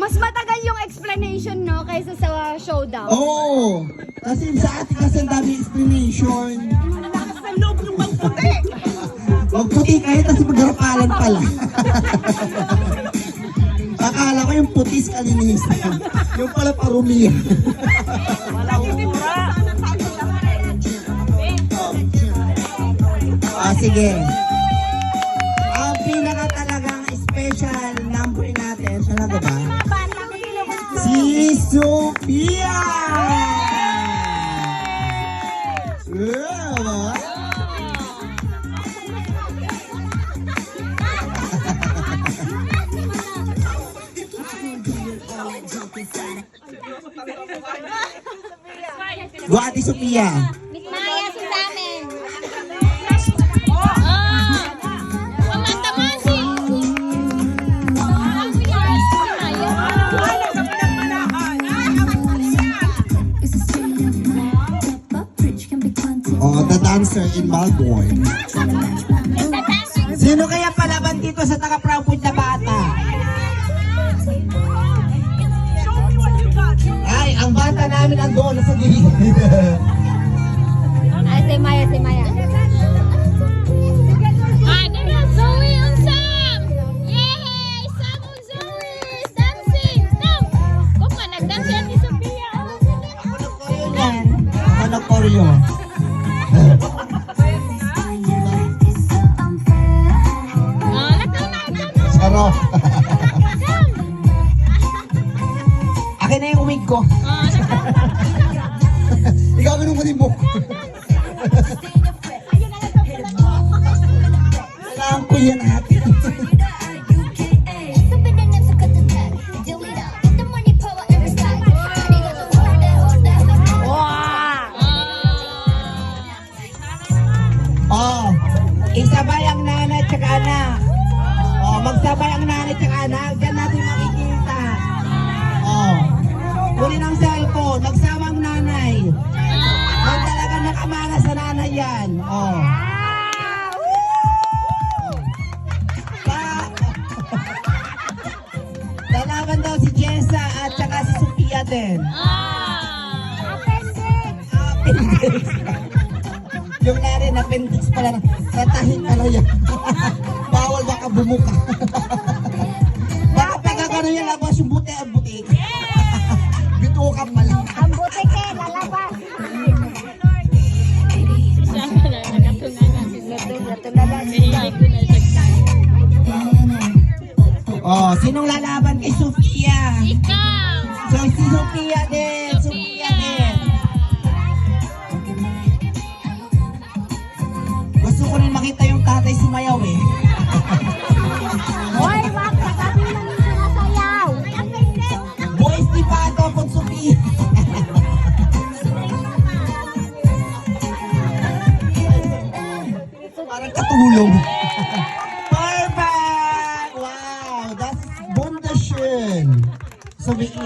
Mas matagal yung explanation, no, kaysa sa showdown. Oo. Oh, kasi sa atin kasi ang dami explanation. Lakas ng loob yung magputi. Magputi kayo, tapos magharapalan pala. Akala ko yung putis kalinisan. Yung pala parumi. ah, sige. Sophia! Yeah! Go Ate Sophia. Oh, the dancer in Malborn. Sino kaya palaban dito sa taga-proud na bata? Ay, ang bata namin andun sa gilid. Ay, si Maya, si Maya. Ah, Saro. Come. Akin na yung wig ko. Ikaw ganun mo din mo. Kailangan ko yan ate. Isabay ang nanay at saka anak. Oh, magsabay ang nanay at saka anak. Diyan natin makikita. Oh, huli ng cellphone. Nagsama ang nanay. Ang talaga nakamana sa nanay yan. Oh. Pa- Lalaban daw si Jessa at saka si Sophia din. Ah. Appendix. Yung lari na appendix pala. Ratahin pala yan. Bawal baka bumuka. baka pagkakano yan labas yung buti ang buti. Bituka pala. Ang buti ke, lalabas. Oh, sinong lalaban kay Sophia? Ikaw. So, si Sophia din. Parang katulong. Perfect! Wow! That's wunderschön. So ich.